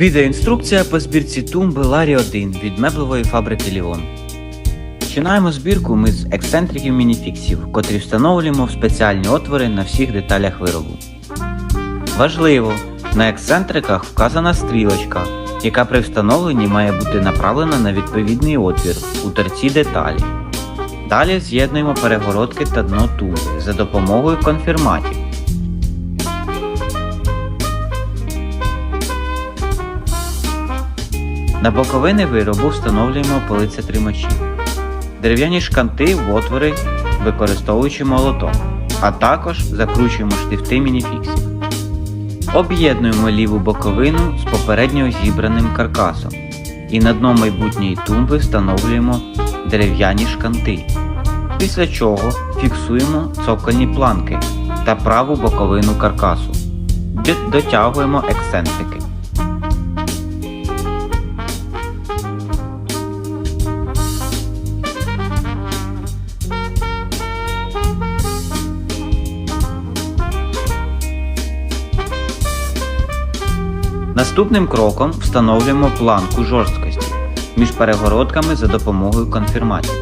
Відеоінструкція по збірці тумби Ларі 1 від меблевої фабрики Ліон. Починаємо збірку ми з ексцентриків мініфіксів, котрі встановлюємо в спеціальні отвори на всіх деталях виробу. Важливо! На ексцентриках вказана стрілочка, яка при встановленні має бути направлена на відповідний отвір у торці деталі. Далі з'єднуємо перегородки та дно тумби за допомогою конфірматів. На боковини виробу встановлюємо полиця тримачі. Дерев'яні шканти в отвори, використовуючи молоток, а також закручуємо штифти мініфіксів. Об'єднуємо ліву боковину з попередньо зібраним каркасом і на дно майбутньої тумби встановлюємо дерев'яні шканти. Після чого фіксуємо цокольні планки та праву боковину каркасу. Дотягуємо ексцентрики. Наступним кроком встановлюємо планку жорсткості між перегородками за допомогою конфірматів.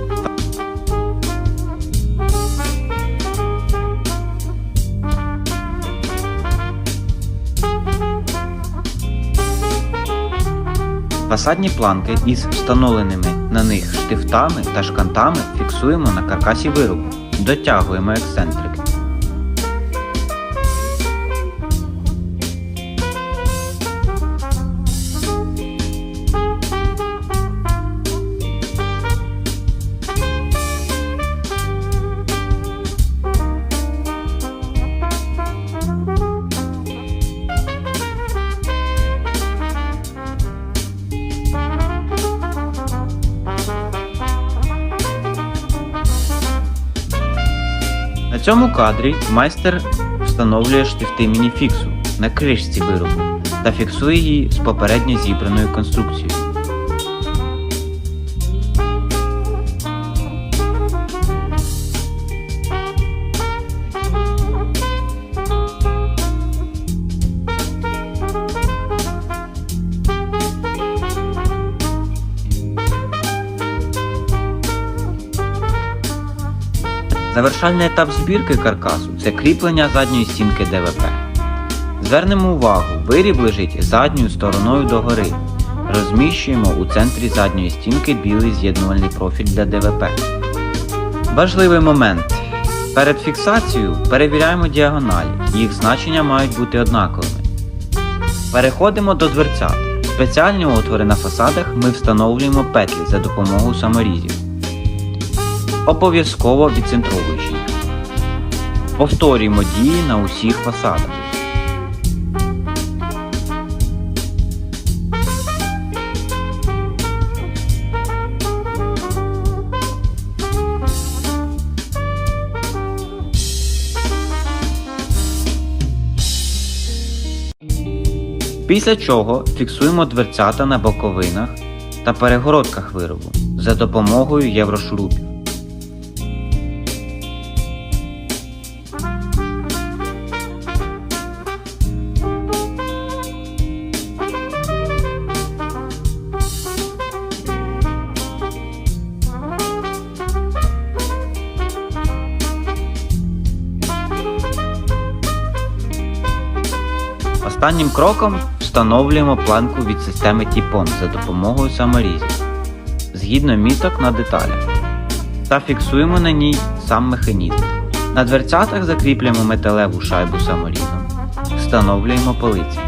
Фасадні планки із встановленими на них штифтами та шкантами фіксуємо на каркасі виробу. Дотягуємо ексцентрики. Цьому кадрі майстер встановлює штифти мініфіксу на кришці виробу та фіксує її з попередньо зібраною конструкцією. Завершальний етап збірки каркасу це кріплення задньої стінки ДВП. Звернемо увагу, виріб лежить задньою стороною догори. Розміщуємо у центрі задньої стінки білий з'єднувальний профіль для ДВП. Важливий момент. Перед фіксацією перевіряємо діагоналі, їх значення мають бути однаковими. Переходимо до дверцят. Спеціальні отвори на фасадах ми встановлюємо петлі за допомогою саморізів обов'язково відцентровуючи їх. Повторюємо дії на усіх фасадах. Після чого фіксуємо дверцята на боковинах та перегородках виробу за допомогою єврошурупів. Останнім кроком встановлюємо планку від системи Тіпон за допомогою саморізів згідно міток на деталях та фіксуємо на ній сам механізм. На дверцятах закріплюємо металеву шайбу саморізом, встановлюємо полиці.